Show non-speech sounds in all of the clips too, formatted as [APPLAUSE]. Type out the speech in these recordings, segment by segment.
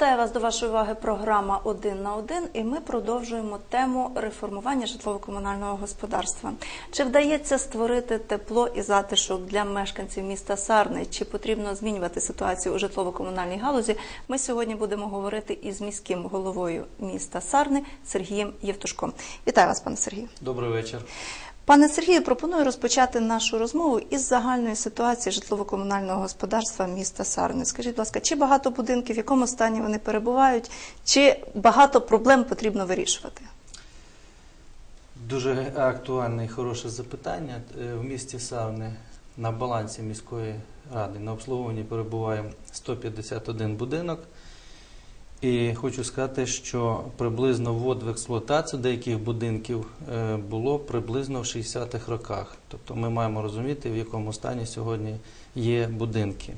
Вітаю вас до вашої уваги. Програма «Один на один» і ми продовжуємо тему реформування житлово-комунального господарства. Чи вдається створити тепло і затишок для мешканців міста Сарни? Чи потрібно змінювати ситуацію у житлово-комунальній галузі? Ми сьогодні будемо говорити із міським головою міста Сарни Сергієм Євтушком. Вітаю вас, пане Сергію. Добрий вечір. Пане Сергію, пропоную розпочати нашу розмову із загальної ситуації житлово-комунального господарства міста Сарни. Скажіть, будь ласка, чи багато будинків, в якому стані вони перебувають, чи багато проблем потрібно вирішувати? Дуже актуальне і хороше запитання. Е, В місті Савни на балансі міської ради на обслуговуванні перебуває 151 будинок. І хочу сказати, що приблизно ввод в експлуатацію деяких будинків е, було приблизно в 60-х роках. Тобто ми маємо розуміти, в якому стані сьогодні є будинки.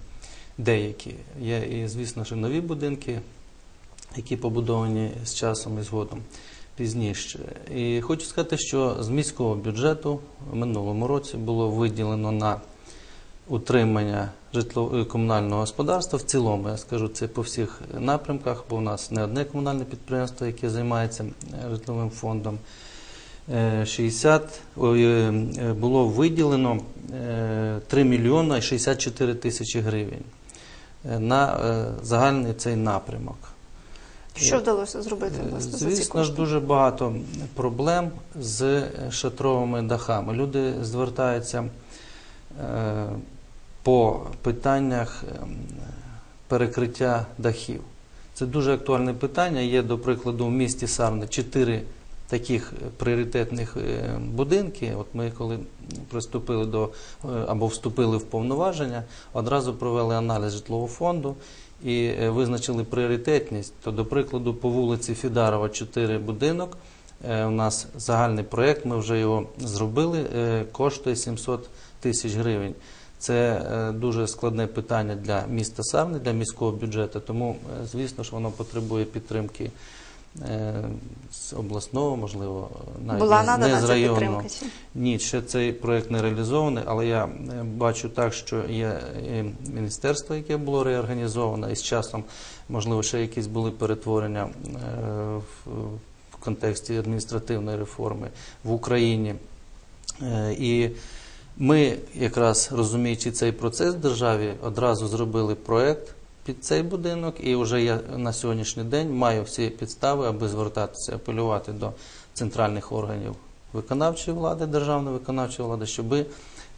Деякі. Є і, звісно, що нові будинки, які побудовані з часом і згодом пізніше. І хочу сказати, що з міського бюджету в минулому році було виділено на утримання житло комунального господарства в цілому, я скажу це по всіх напрямках, бо у нас не одне комунальне підприємство, яке займається е, житловим фондом. Е, 60 ой, е, е, було виділено е, 3 мільйона 64 тисячі гривень е, на е, загальний цей напрямок. Що вдалося зробити власне за ці Звісно ж, дуже багато проблем з шатровими дахами. Люди звертаються е, по питаннях ем, перекриття дахів. Це дуже актуальне питання. Є, до прикладу, в місті Сарни чотири таких пріоритетних е, будинки. От ми, коли приступили до е, або вступили в повноваження, одразу провели аналіз житлового фонду і е, визначили пріоритетність. То, до прикладу, по вулиці Фідарова 4 будинок. Е, У нас загальний проєкт, ми вже його зробили, е, коштує 700 тисяч гривень. Це е, дуже складне питання для міста Сарни, для міського бюджету, тому, е, звісно ж, воно потребує підтримки е, з обласного, можливо, навіть Була не, з районного. Ні, ще цей проект не реалізований, але я бачу так, що є міністерство, яке було реорганізовано, і з часом, можливо, ще якісь були перетворення в, контексті адміністративної реформи в Україні. І ми, якраз розуміючи цей процес в державі, одразу зробили проект під цей будинок, і вже я на сьогоднішній день маю всі підстави, аби звертатися, апелювати до центральних органів виконавчої влади, державної виконавчої влади, щоби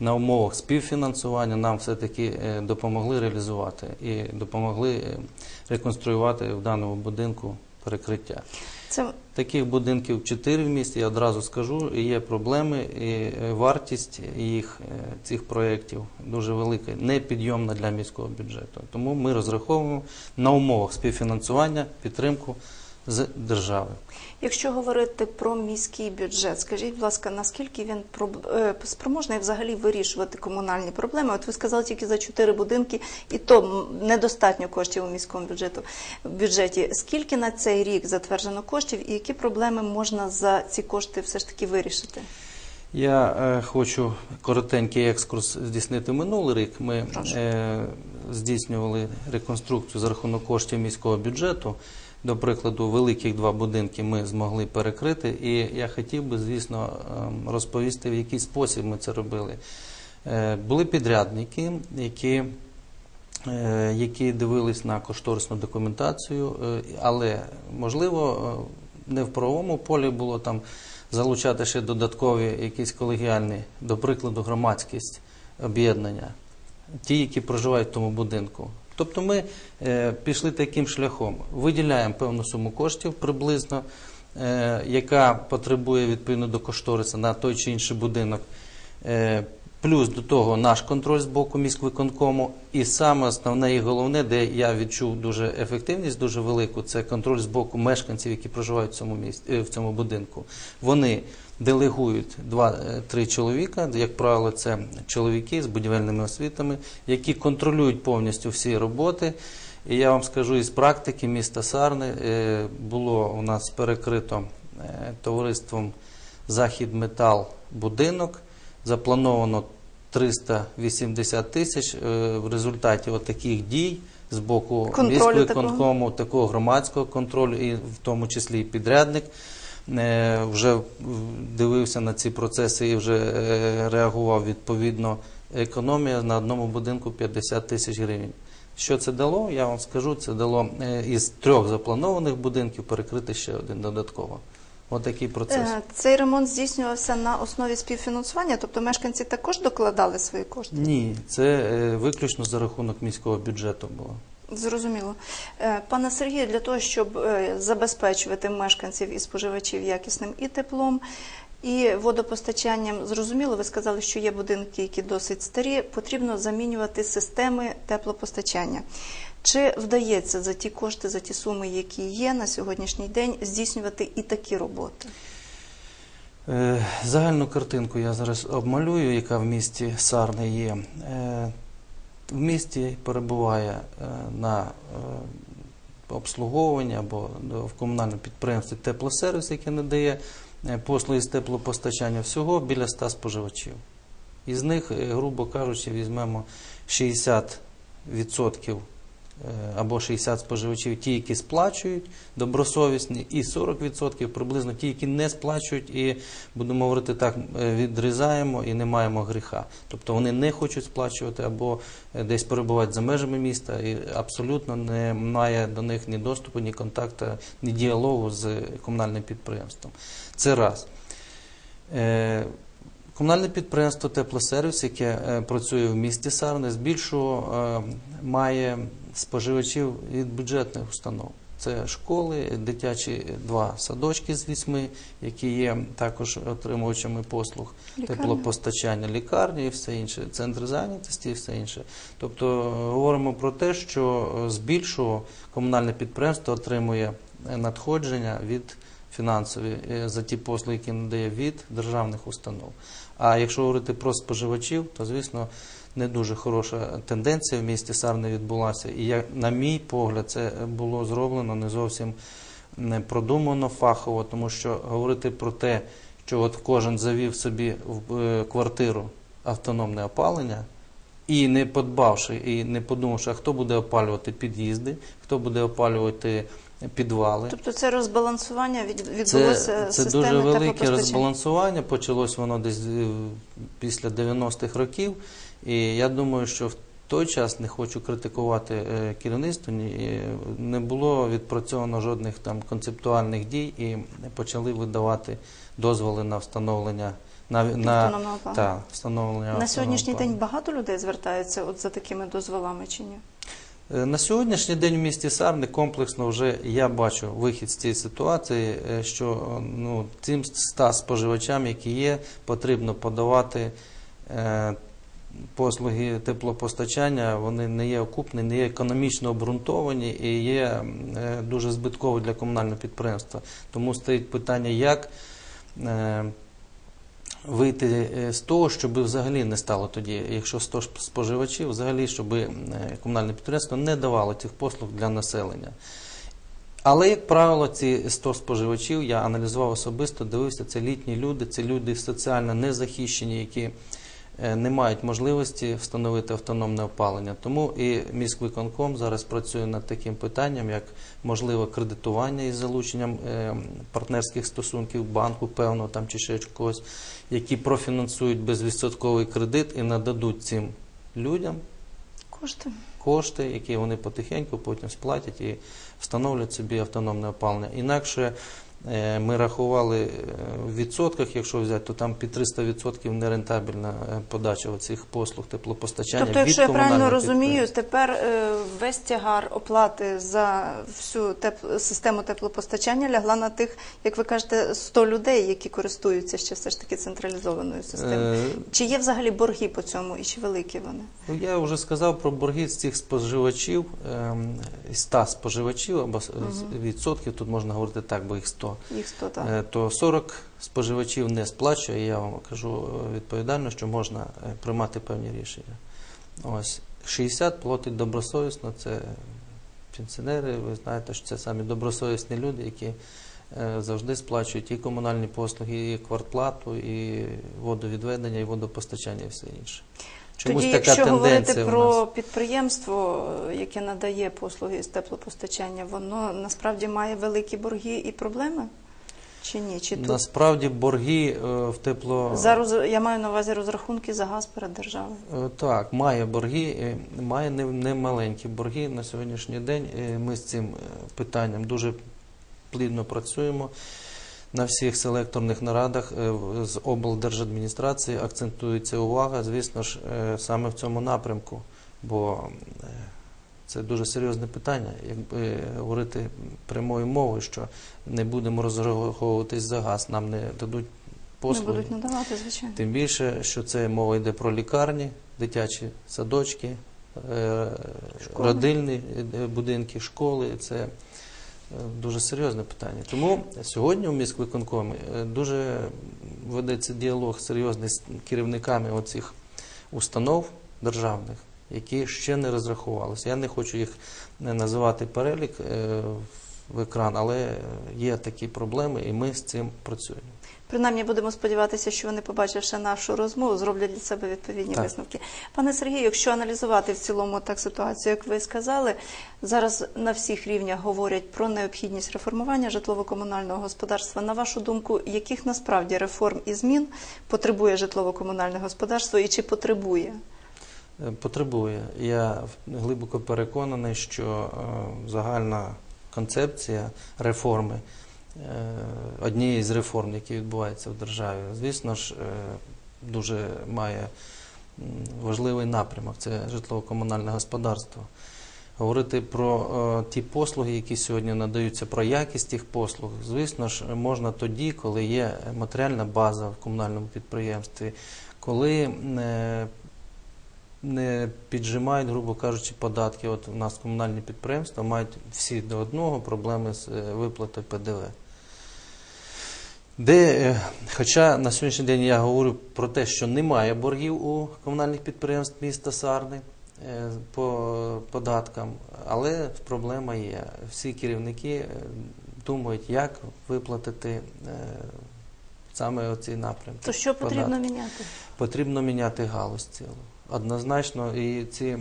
на умовах співфінансування нам все-таки е, допомогли реалізувати і допомогли е, реконструювати в даному будинку перекриття. Це Таких будинків чотири в місті, я одразу скажу, є проблеми, і е, вартість їх е, цих проєктів дуже велика, непідйомна для міського бюджету. Тому ми розраховуємо на умовах співфінансування підтримку з держави. Якщо говорити про міський бюджет, скажіть, будь ласка, наскільки він е, спроможний взагалі вирішувати комунальні проблеми? От ви сказали тільки за чотири будинки, і то недостатньо коштів у міському бюджету в бюджеті. Скільки на цей рік затверджено коштів, і які проблеми можна за ці кошти все ж таки вирішити? Я е, хочу коротенький екскурс здійснити минулий рік. Ми е, здійснювали реконструкцію за рахунок коштів міського бюджету. До прикладу, великих два будинки ми змогли перекрити, і я хотів би, звісно, ем, розповісти, в який спосіб ми це робили. Е, були підрядники, які е, які дивились на кошторисну документацію, е, але можливо не в правовому полі було там залучати ще додаткові якісь колегіальні, до прикладу, громадськість об'єднання, ті, які проживають в тому будинку. Тобто ми е, пішли таким шляхом, виділяємо певну суму коштів приблизно, е, яка потребує відповідно до кошториса на той чи інший будинок. Е, Плюс до того наш контроль з боку міськвиконкому. І саме основне і головне, де я відчув дуже ефективність, дуже велику, це контроль з боку мешканців, які проживають в цьому місті в цьому будинку. Вони делегують два-три чоловіка, як правило, це чоловіки з будівельними освітами, які контролюють повністю всі роботи. І я вам скажу із практики міста Сарни е, було у нас перекрито е, товариством Захід Метал будинок. Заплановано 380 тисяч. Е, В результаті таких дій з боку Контролю міськвиконкому, такого громадського контролю, і в тому числі і підрядник е, вже дивився на ці процеси і вже е, реагував відповідно. Економія на одному будинку 50 тисяч гривень. Що це дало? Я вам скажу, це дало е, із трьох запланованих будинків перекрити ще один додатково. Отакий процес. Е, Цей ремонт здійснювався на основі співфінансування, тобто мешканці також докладали свої кошти. Ні, це е, виключно за рахунок міського бюджету було. Зрозуміло. Е, Пане Сергію, для того, щоб е, забезпечувати мешканців і споживачів якісним і теплом, і водопостачанням, зрозуміло, ви сказали, що є будинки, які досить старі, потрібно замінювати системи теплопостачання. Чи вдається за ті кошти, за ті суми, які є на сьогоднішній день, здійснювати і такі роботи? Е, Загальну картинку я зараз обмалюю, яка в місті Сарни є. В місті перебуває е, на е, обслуговування або в комунальному підприємстві теплосервіс, який надає е, послуги з теплопостачання, всього біля 100 споживачів. Із них, грубо кажучи, візьмемо 60% е, або 60 споживачів, ті, які сплачують добросовісні, і 40% приблизно ті, які не сплачують, і будемо говорити так, е, відрізаємо і не маємо гріха. Тобто вони не хочуть сплачувати або е, десь перебувають за межами міста, і абсолютно немає до них ні доступу, ні контакту, ні діалогу з комунальним підприємством. Це раз. Е, Комунальне підприємство Теплосервіс, яке е, працює в місті Сарни, збільшого е, має споживачів від бюджетних установ. Це школи, дитячі два садочки з вісьми, які є також отримувачами послуг Лікарня. теплопостачання, лікарні і все інше, центри зайнятості і все інше. Тобто е, говоримо про те, що е, збільшого комунальне підприємство отримує е, надходження від фінансові е, за ті послуги, які надає від державних установ. А якщо говорити про споживачів, то звісно не дуже хороша тенденція в місті Сарни відбулася. І як, на мій погляд, це було зроблено не зовсім не продумано фахово, тому що говорити про те, що от кожен завів собі в е, квартиру автономне опалення. І не подбавши, і не подумавши, а хто буде опалювати під'їзди, хто буде опалювати підвали. Тобто це розбалансування від, Це, відбулося це системи дуже велике теплопостачання. розбалансування. Почалось воно десь е, після 90-х років. І я думаю, що в той час не хочу критикувати е, керівництво. ні, е, Не було відпрацьовано жодних там концептуальних дій і почали видавати дозволи на встановлення на, на Автономного та, встановлення На автономного сьогоднішній день опалення. багато людей звертаються от за такими дозволами чи ні? Е, На сьогоднішній день в місті Сарни комплексно вже я бачу вихід з цієї ситуації, е, що е, ну, цим 100 споживачам, які є, потрібно подавати е, послуги теплопостачання. Вони не є окупні, не є економічно обґрунтовані і є е, дуже збиткові для комунального підприємства. Тому стоїть питання, як. е, вийти е, з того, щоб взагалі не стало тоді, якщо 100 споживачів, взагалі, щоб е, комунальне підприємство не давало цих послуг для населення. Але, як правило, ці 100 споживачів я аналізував особисто, дивився, це літні люди, це люди соціально незахищені, які не мають можливості встановити автономне опалення. Тому і міськвиконком зараз працює над таким питанням, як можливе кредитування із залученням е, партнерських стосунків банку, певного там чи ще когось, які профінансують безвідсотковий кредит і нададуть цим людям Кошти. кошти, які вони потихеньку потім сплатять і встановлять собі автономне опалення. Інакше е, ми рахували е, в відсотках, якщо взяти, то там під 300% нерентабельна е, подача цих послуг теплопостачання. Тобто, від якщо я правильно розумію, тепер е, весь тягар оплати за всю теп- систему теплопостачання лягла на тих, як ви кажете, 100 людей, які користуються ще все ж таки централізованою системою. Е, Чи є взагалі борги по цьому і чи великі вони? Ну, Я вже сказав про борги з цих споживачів, ем, 100 споживачів або с- відсотків, тут можна говорити так, бо їх 100. Їх 100, так. Е, то 40 споживачів не сплачує. Я вам кажу е, відповідально, що можна е, приймати певні рішення. Ось 60 платить добросовісно. Це пенсіонери. Ви знаєте, що це самі добросовісні люди, які завжди сплачують і комунальні послуги, і квартплату, і водовідведення, і водопостачання, і все інше. Чомусь Тоді, така якщо говорити про підприємство, яке надає послуги з теплопостачання, воно насправді має великі борги і проблеми? Чи ні? Чи тут Насправді борги е, в тепло за роз- я маю на увазі розрахунки за газ перед державою? Е, Так, має борги, е, має не, не борги на сьогоднішній день. Е, Ми з цим питанням дуже плідно працюємо. На всіх селекторних нарадах е, з облдержадміністрації акцентується увага, звісно ж, е, саме в цьому напрямку, бо е, це дуже серйозне питання. Якби говорити прямою мовою, що не будемо розраховуватись за газ, нам не дадуть Не будуть надавати, звичайно. Тим більше, що це мова йде про лікарні, дитячі садочки, Школи. родильні будинки, школи. Це дуже серйозне питання. Тому сьогодні у міськвиконкомі е, дуже ведеться діалог серйозний з керівниками оцих установ державних, які ще не розрахувалися. Я не хочу їх не називати перелік е, в екран, але є такі проблеми, і ми з цим працюємо. Принаймні будемо сподіватися, що вони, побачивши нашу розмову, зроблять для себе відповідні Так. висновки. Пане Сергію, якщо аналізувати в цілому так ситуацію, як ви сказали, зараз на всіх рівнях говорять про необхідність реформування житлово-комунального господарства. На вашу думку, яких насправді реформ і змін потребує житлово-комунальне господарство і чи потребує? Е, Потребує. Я глибоко переконаний, що е, загальна концепція реформи, однієї з реформ, які відбуваються в державі, звісно ж, е, дуже має важливий напрямок це житлово-комунальне господарство. Говорити про е, ті послуги, які сьогодні надаються, про якість тих послуг, звісно ж, можна тоді, коли є матеріальна база в комунальному підприємстві, коли е, не піджимають, грубо кажучи, податки. От у нас комунальні підприємства мають всі до одного проблеми з е, виплатою ПДВ. Де, е, хоча на сьогоднішній день я говорю про те, що немає боргів у комунальних підприємств міста Сарни е, по податкам, але проблема є. Всі керівники е, думають, як виплатити саме оці напрямки. То що податки потрібно міняти? потрібно міняти галузь цілу. Однозначно, і ці,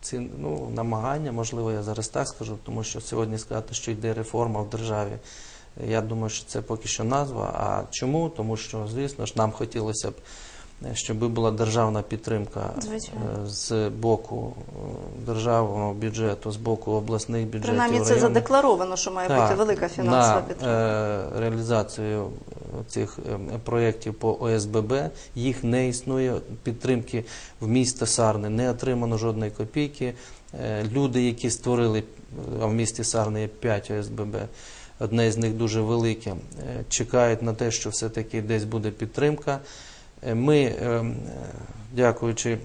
ці ну, намагання, можливо, я зараз так скажу, тому що сьогодні сказати, що йде реформа в державі, я думаю, що це поки що назва. А чому? Тому що, звісно ж, нам хотілося б, е, щоб була державна підтримка Звичайно. е, з боку е, державного бюджету, з боку обласних бюджетів. Принаймні це районних. задекларовано, що має бути велика фінансова на, підтримка. реалізацію цих проєктів по ОСББ. Їх не існує. Підтримки в місто Сарни не отримано жодної копійки. Люди, які створили, а в місті Сарни є 5 ОСББ, одне з них дуже велике, е, чекають на те, що все-таки десь буде підтримка. Е, Ми, е, е, дякуючи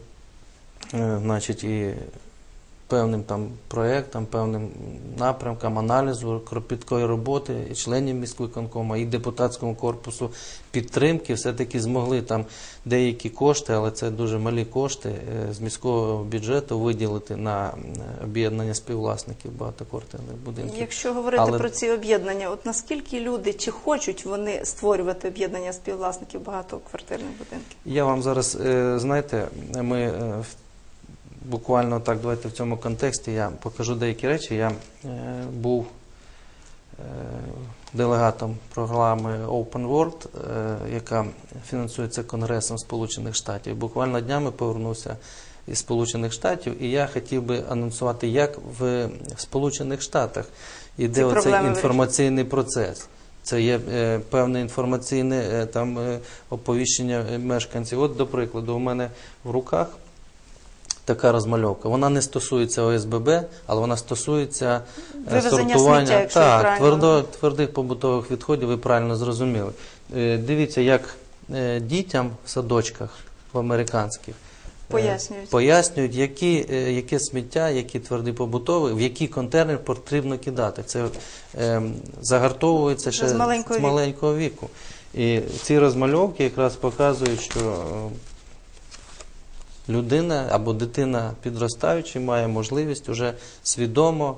значить, і певним там проєктам, певним напрямкам аналізу, кропіткої роботи і членів міськвиконкому, і депутатському корпусу підтримки, все-таки змогли там деякі кошти, але це дуже малі кошти е, з міського бюджету виділити на е, об'єднання співвласників багатоквартирних будинків. Якщо говорити Але- про ці об'єднання, от наскільки люди чи хочуть вони створювати об'єднання співвласників багатоквартирних будинків? Я вам зараз, е, знаєте, ми в- буквально так, давайте в цьому контексті я покажу деякі речі. Я е, був е, делегатом програми Open World, е, яка фінансується Конгресом Сполучених Штатів. Буквально днями повернувся із Сполучених Штатів, і я хотів би анонсувати, як в Сполучених Штатах іде оцей інформаційний процес. Це є е, певне інформаційне е, там е, оповіщення е, мешканців. От, до прикладу, у мене в руках така розмальовка. Вона не стосується ОСББ, але вона стосується е, Вивезення сортування сміття, якщо я так, правильно твердо, твердих побутових відходів, ви правильно зрозуміли. Е, Дивіться, як е, дітям в садочках в американських е, Пояснюють. пояснюють, які, е, яке сміття, які тверді побутові, в який контейнер потрібно кидати. Це е, загартовується ще З маленького віку. маленького віку. І ці розмальовки якраз показують, що е, людина або дитина підростаючи має можливість уже свідомо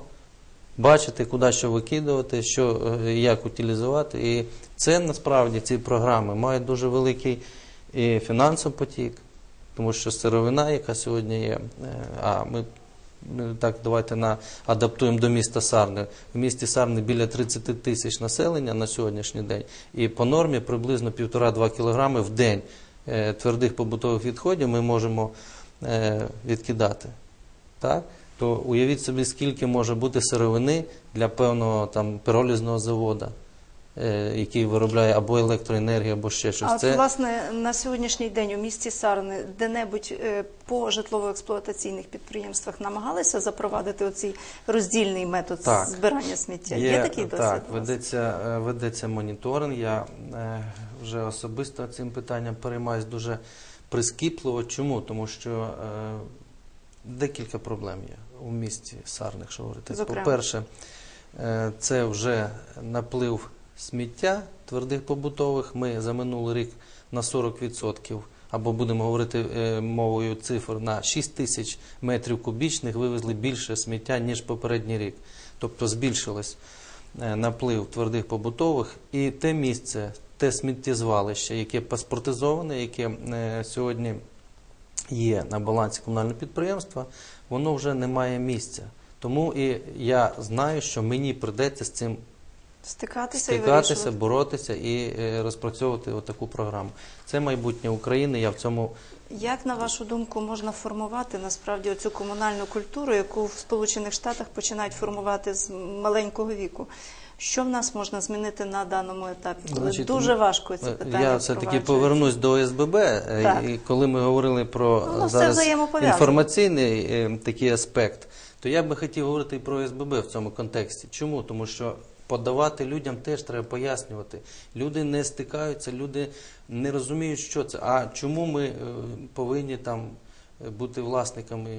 бачити, куди що викидувати, що е, як утилізувати. І це насправді ці програми мають дуже великий і фінансовий потік, тому що сировина, яка сьогодні є, е, а ми ми так давайте на адаптуємо до міста Сарни. В місті Сарни біля 30 тисяч населення на сьогоднішній день, і по нормі приблизно 1,5-2 кілограми в день е, твердих побутових відходів ми можемо е, відкидати. Так? То уявіть собі, скільки може бути сировини для певного там пиролізного заводу, е, який виробляє або електроенергію, або ще щось. А от, Це власне, на сьогоднішній день у місті Сарни де-небудь е, по житлово-експлуатаційних підприємствах намагалися запровадити оцей роздільний метод Так. збирання сміття? Є, такий досвід? Так, ведеться, е, ведеться моніторинг. Я е, вже особисто цим питанням переймаюсь дуже прискіпливо. Чому? Тому що е, декілька проблем є у місті Сарни, якщо говорити. По-перше, е, це вже наплив сміття твердих побутових. Ми за минулий рік на 40%, або будемо говорити е, мовою цифр, на 6 тисяч метрів кубічних вивезли більше сміття, ніж попередній рік. Тобто збільшилось е, наплив твердих побутових і те місце, те сміттєзвалище, яке паспортизоване, яке е, сьогодні є на балансі комунального підприємства, воно вже не має місця. Тому і я знаю, що мені прийдеться з цим Стикатися стикатися, вирішувати. боротися і е, розпрацьовувати отаку програму. Це майбутнє України. Я в цьому Як, на вашу думку, можна формувати насправді оцю комунальну культуру, яку в Сполучених Штатах починають формувати з маленького віку? Що в нас можна змінити на даному етапі? Коли Значить, дуже важко ці Е, питання Я все-таки повернусь до ОСББ. е, Так. І коли ми говорили про Ну, зараз інформаційний е, такий аспект, то я би хотів говорити і про ОСББ в цьому контексті. Чому? Тому що подавати людям теж треба пояснювати. Люди не стикаються, люди не розуміють, що це. А чому ми е, повинні там бути власниками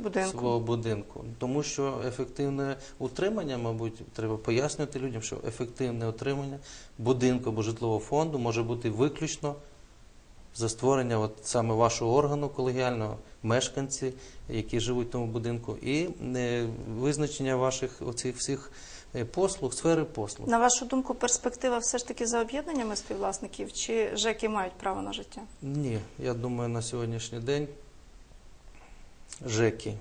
Будинку. свого будинку. Тому що ефективне утримання, мабуть, треба пояснювати людям, що ефективне утримання будинку або житлового фонду може бути виключно за створення от саме вашого органу колегіального, мешканці, які живуть в тому будинку, і е, визначення ваших оцих всіх е, послуг, сфери послуг. На вашу думку, перспектива все ж таки за об'єднаннями співвласників, чи ЖЕКи мають право на життя? Ні, я думаю, на сьогоднішній день ЖЕКи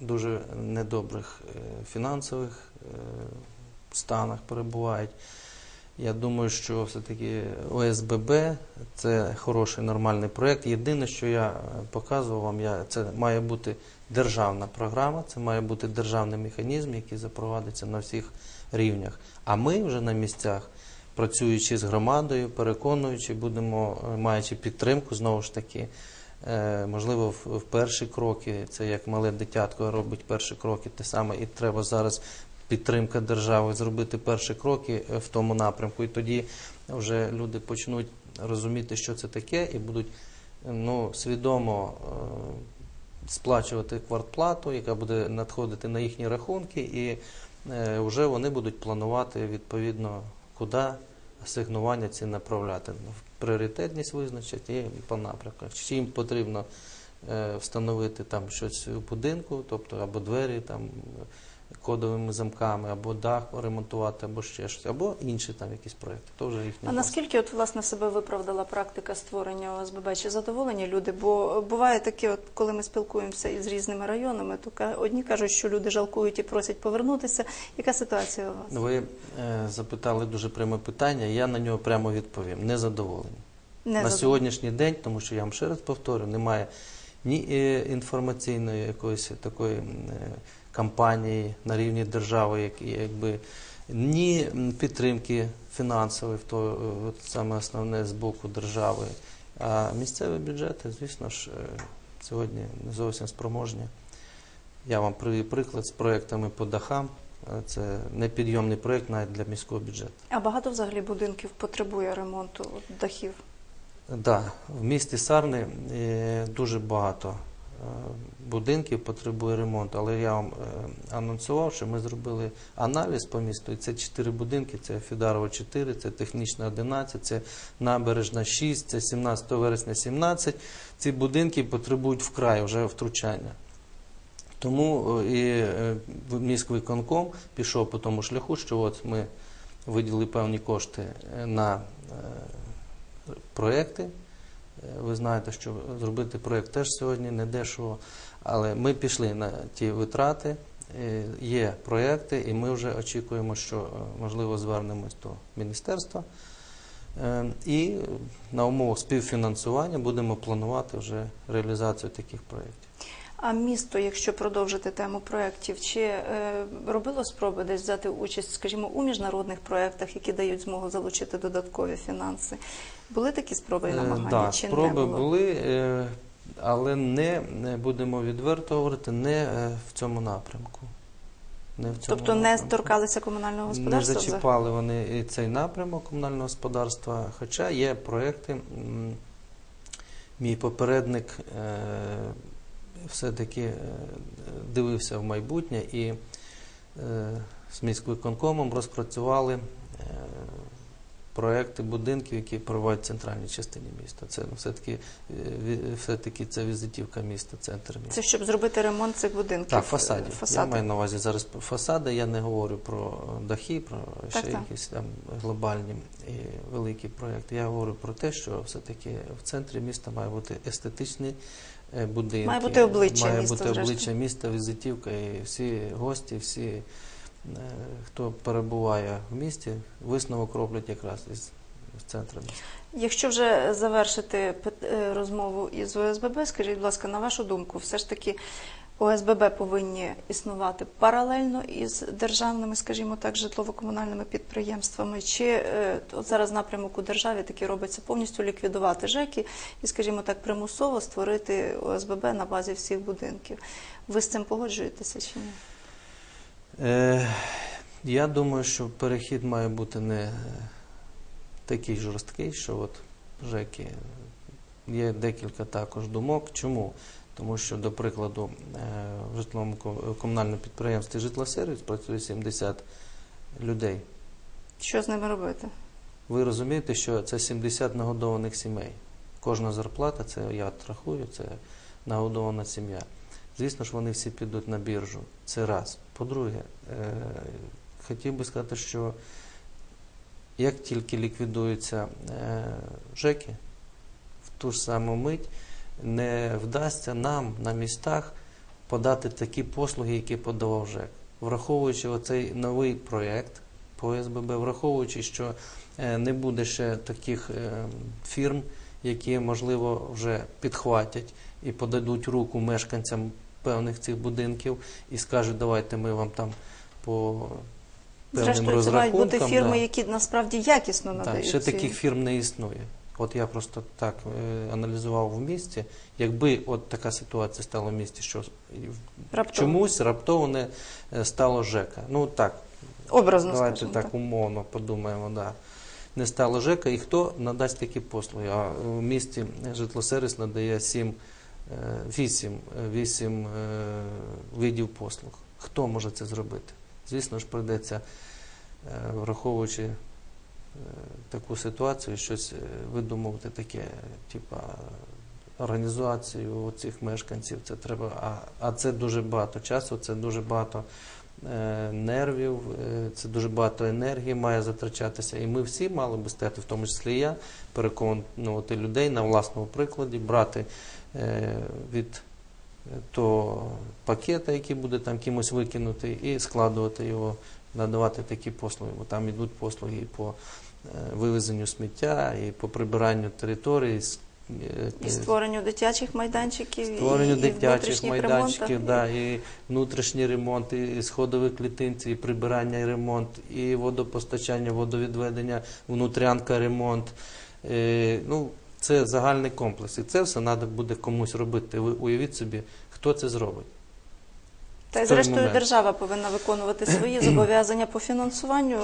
дуже недобрих е, фінансових е, станах перебувають. Я думаю, що все-таки ОСББ це хороший нормальний проєкт. Єдине, що я е, показував вам, це має бути державна програма, це має бути державний механізм, який запровадиться на всіх рівнях. А ми вже на місцях, працюючи з громадою, переконуючи, будемо, маючи підтримку, знову ж таки, можливо, в, перші кроки, це як мале дитятко робить перші кроки, те саме і треба зараз підтримка держави зробити перші кроки е, в тому напрямку, і тоді вже люди почнуть розуміти, що це таке, і будуть е, ну, свідомо е, сплачувати квартплату, яка буде надходити на їхні рахунки, і е, вже вони будуть планувати відповідно, куди асигнування ці направляти. Пріоритетність визначать і по напрямках. Чи їм потрібно е, встановити там щось у будинку, тобто або двері там кодовими замками, або дах ремонтувати, або ще щось, або інші там якісь проекти. То вже їхні А наскільки от власне себе виправдала практика створення ОСББ? Чи задоволені люди? Бо буває таке, от коли ми спілкуємося із різними районами, то одні кажуть, що люди жалкують і просять повернутися. Яка ситуація у вас? Ви е, запитали дуже пряме питання, я на нього прямо відповім. Незадоволені. Не на задоволені. сьогоднішній день, тому що я вам ще раз повторю, немає ні е, інформаційної якоїсь такої кампанії на рівні держави, які якби ні підтримки фінансової, в то е, саме основне з боку держави. А місцеві бюджети, звісно ж, е, сьогодні не зовсім спроможні. Я вам привів приклад з проектами по дахам. Е, Це непідйомний проект навіть для міського бюджету. А багато взагалі будинків потребує ремонту дахів? Да, в місті Сарни дуже багато будинків потребує ремонту, але я вам е, анонсував, що ми зробили аналіз по місту. І це чотири будинки: це Фідарова 4, це Технічна 11, це Набережна 6, це 17 вересня 17. Ці будинки потребують вкрай вже втручання. Тому е, і е, міськвиконком пішов по тому шляху, що от ми виділили певні кошти е, на е, проекти Е, Ви знаєте, що зробити проєкт теж сьогодні не дешево, але ми пішли на ті витрати. Е, Є проєкти, і ми вже очікуємо, що е, можливо звернемось до міністерства. Е, І на умовах співфінансування будемо планувати вже реалізацію таких проєктів. А місто, якщо продовжити тему проєктів, чи е, робило спроби десь взяти участь, скажімо, у міжнародних проєктах, які дають змогу залучити додаткові фінанси? Були такі спроби і Е, намагання? да, чи спроби не було? були, е, але не, не будемо відверто говорити, не е, в цьому напрямку. Не в цьому Тобто не торкалися комунального господарства? взагалі? зачіпали вони і цей напрямок комунального господарства, хоча є проекти. Мій попередник все-таки дивився в майбутнє і з міськвиконкомом розпрацювали проекти будинків, які перебувають в центральній частині міста. Це ну, все-таки, е, все-таки це візитівка міста, центр міста. Це щоб зробити ремонт цих будинків? Так, фасадів. е, Я маю на увазі зараз фасади. Я не говорю про дахи, про Так, ще так. якісь там глобальні і великі проєкти. Я говорю про те, що все-таки в центрі міста має бути естетичні е, будинки. Має бути обличчя має міста, бути обличчя міста, візитівка, і всі гості, всі, е, хто перебуває в місті, висновок роблять якраз із центру. Якщо вже завершити е, розмову із ОСББ, скажіть, будь ласка, на вашу думку, все ж таки ОСББ повинні існувати паралельно із державними, скажімо так, житлово-комунальними підприємствами, чи е, от зараз напрямок у державі такий робиться повністю ліквідувати ЖЕКи і, скажімо так, примусово створити ОСББ на базі всіх будинків. Ви з цим погоджуєтеся чи ні? Е, я думаю, що перехід має бути не е, такий жорсткий, що от ЖЕКи. Є декілька також думок. Чому? Тому що, до прикладу, е, в житловому комунальному підприємстві житлосервіс працює 70 людей. Що з ними робити? Ви розумієте, що це 70 нагодованих сімей. Кожна зарплата, це я рахую, це нагодована сім'я. Звісно ж, вони всі підуть на біржу. Це раз. По-друге, е, хотів би сказати, що як тільки ліквідуються е, ЖЕКи, в ту ж саму мить не вдасться нам на містах подати такі послуги, які подавав ЖЕК. Враховуючи оцей новий проєкт по СББ, враховуючи, що е, не буде ще таких е, фірм, які, можливо, вже підхватять і подадуть руку мешканцям певних цих будинків і скажуть, давайте ми вам там по певним Зрештою, це мають бути розрахункам. фірми, да. які насправді якісно Так, надають. ще ці- таких фірм не існує. От я просто так е, аналізував в місті. Якби от така ситуація стала в місті, що і в- Раптово. чомусь раптово не е, стало ЖЕКа. Ну так, Образно, давайте скажімо так, так. умовно подумаємо. Да. Не стало ЖЕКа, і хто надасть такі послуги? А в місті житлосервіс надає 7, 8, 8 видів послуг. Хто може це зробити? Звісно ж, прийдеться, е, враховуючи е, таку ситуацію, щось е, видумувати таке, типа організацію цих мешканців. Це треба, а, а це дуже багато часу, це дуже багато е, нервів, е, це дуже багато енергії має затрачатися. І ми всі мали би стати, в тому числі я, переконувати людей на власному прикладі, брати е, від того пакета, який буде там кимось викинутий, і складувати його, надавати такі послуги. Бо там йдуть послуги і по е, вивезенню сміття, і по прибиранню території, е, І створенню дитячих майданчиків, створенню і, і дитячих внутрішніх майданчиків, ремонтах. да, і внутрішній ремонт, і сходові клітинці, і прибирання і ремонт, і водопостачання, водовідведення, внутрянка, ремонт. Е, ну, це загальний комплекс. І це все треба буде комусь робити. Ви уявіть собі, хто це зробить. Та й зрештою момент. держава повинна виконувати свої [CLEARS THROAT] зобов'язання по фінансуванню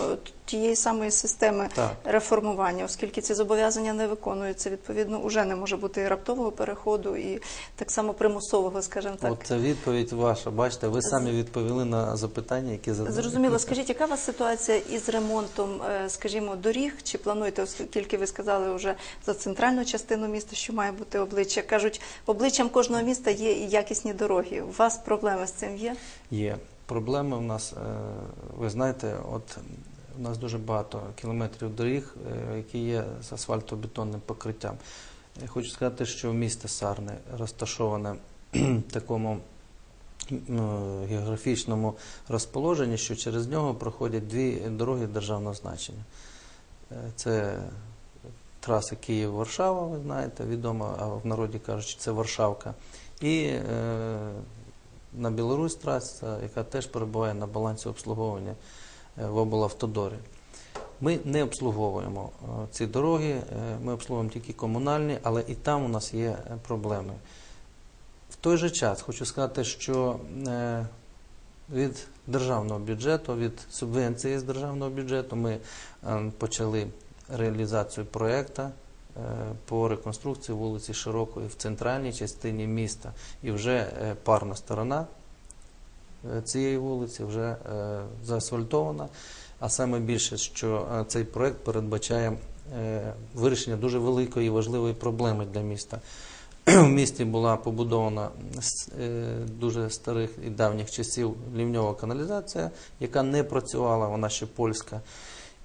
тієї самої системи Так. реформування, оскільки ці зобов'язання не виконуються, відповідно, уже не може бути і раптового переходу, і так само примусового, скажімо так. От це відповідь ваша. Бачите, ви самі відповіли на запитання, які задали. Зрозуміло, скажіть, яка у вас ситуація із ремонтом, е, скажімо, доріг? Чи плануєте, оскільки ви сказали вже за центральну частину міста, що має бути обличчя? Кажуть, обличчям кожного міста є і якісні дороги. У вас проблеми з цим є? Є. Проблеми в нас, е, ви знаєте, от у нас дуже багато кілометрів доріг, е, які є з асфальтобетонним покриттям. Хочу сказати, що місто Сарни розташоване в такому ну, географічному розположенні, що через нього проходять дві дороги державного значення. Е, Це траси Київ-Варшава, ви знаєте, відома, а в народі кажучи, це Варшавка. І е, на Білорусь траса, яка теж перебуває на балансі обслуговування е, в облавтодорі. Ми не обслуговуємо е, ці дороги, е, ми обслуговуємо тільки комунальні, але і там у нас є проблеми. В той же час хочу сказати, що від державного бюджету, від субвенції з державного бюджету ми почали реалізацію проєкту по реконструкції вулиці Широкої в центральній частині міста. І вже е, парна сторона е, цієї вулиці вже е, заасфальтована. А саме більше, що е, цей проєкт передбачає е, вирішення дуже великої і важливої проблеми для міста. В місті була побудована з е, дуже старих і давніх часів лівньова каналізація, яка не працювала, вона ще польська.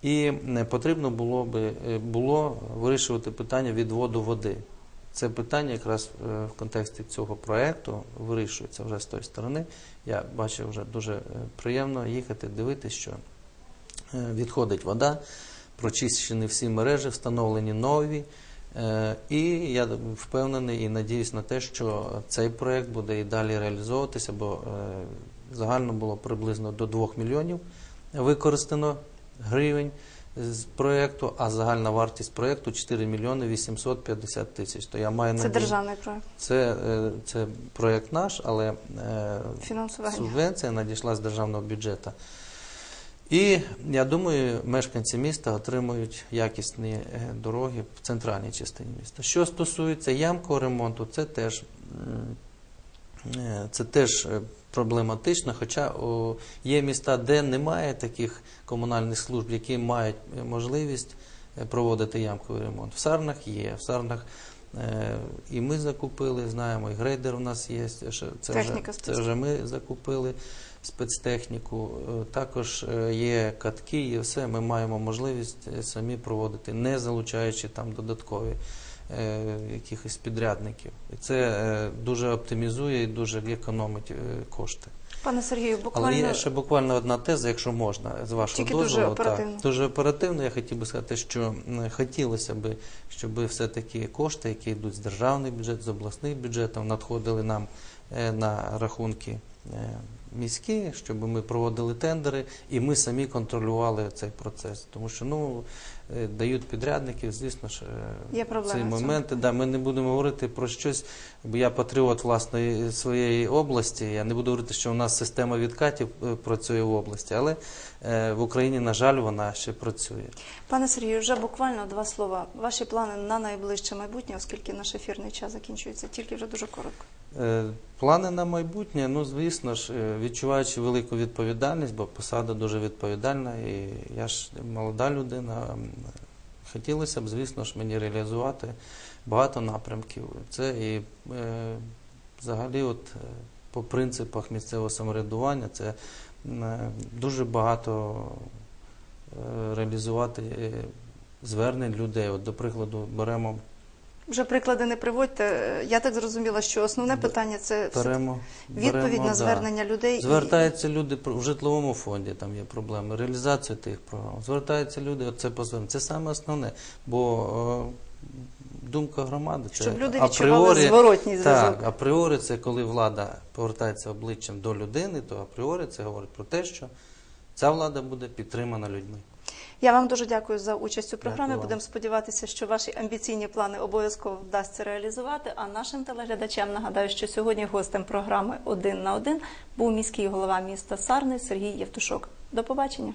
І потрібно було би е, було вирішувати питання відводу води. Це питання якраз е, в контексті цього проекту вирішується вже з тої сторони. Я бачив вже дуже е, приємно їхати, дивитися, що відходить вода, прочищені всі мережі, встановлені нові. І я впевнений і надіюсь на те, що цей проект буде і далі реалізовуватися, бо загально було приблизно до 2 мільйонів використано гривень з проекту, а загальна вартість проекту 4 мільйони 850 тисяч. То я маю Це надію- державний проект. це, е, це проект наш, але е, Фінансування. субвенція надійшла з державного бюджету. І я думаю, мешканці міста отримують якісні е, дороги в центральній частині міста. Що стосується ямкового ремонту, це теж, м, це теж е, проблематично, хоча є міста, де немає таких комунальних служб, які мають е, можливість е, проводити ямковий ремонт. В Сарнах є, в Сарнах е, і ми закупили, знаємо, і грейдер у нас є. Це, вже- це, вже, це вже ми закупили спецтехніку. Е, Також е, є катки, є все. Ми маємо можливість е, самі проводити, не залучаючи там додаткові е, якихось підрядників. І це е, дуже оптимізує і дуже економить е, кошти. Пане Сергію, Але є ще буквально одна теза, якщо можна, з вашого Тільки дуже дозволу. оперативно. Так, дуже оперативно. Я хотів би сказати, що хотілося б, щоб все-таки кошти, які йдуть з державного бюджету, з обласних бюджетів, надходили нам е, на рахунки е, міські, щоб ми проводили тендери і ми самі контролювали цей процес. Тому що ну, е, дають підрядників, звісно ж, е, Є проблеми цей в цьому. момент. Да, ми не будемо говорити про щось, бо я патріот власної своєї області. Я не буду говорити, що у нас система відкатів е, працює в області, але е, в Україні, на жаль, вона ще працює. Пане Сергію, вже буквально два слова. Ваші плани на найближче майбутнє, оскільки наш ефірний час закінчується, тільки вже дуже коротко. Е, Плани на майбутнє, ну звісно ж, е, відчуваючи велику відповідальність, бо посада дуже відповідальна, і я ж молода людина. Хотілося б, звісно ж, мені реалізувати багато напрямків. Це і е, взагалі, от е, по принципах місцевого самоврядування, це е, дуже багато е, реалізувати звернень людей. От, до прикладу, беремо Вже приклади не приводьте. Я так зрозуміла, що основне питання це беремо, відповідь беремо, на да. звернення людей. і- Звертаються люди про- в житловому фонді, там є проблеми, реалізація тих програм. Звертаються люди, оце позвонить. Це саме основне, бо е, думка громади це Щоб люди апріорі, зворотній зв'язок. Так, апріорі це коли влада повертається обличчям до людини, то апріорі це говорить про те, що ця влада буде підтримана людьми. Я вам дуже дякую за участь у програмі. Дякую. Будемо сподіватися, що ваші амбіційні плани обов'язково вдасться реалізувати. А нашим телеглядачам нагадаю, що сьогодні гостем програми Один на один був міський голова міста Сарни Сергій Євтушок. До побачення.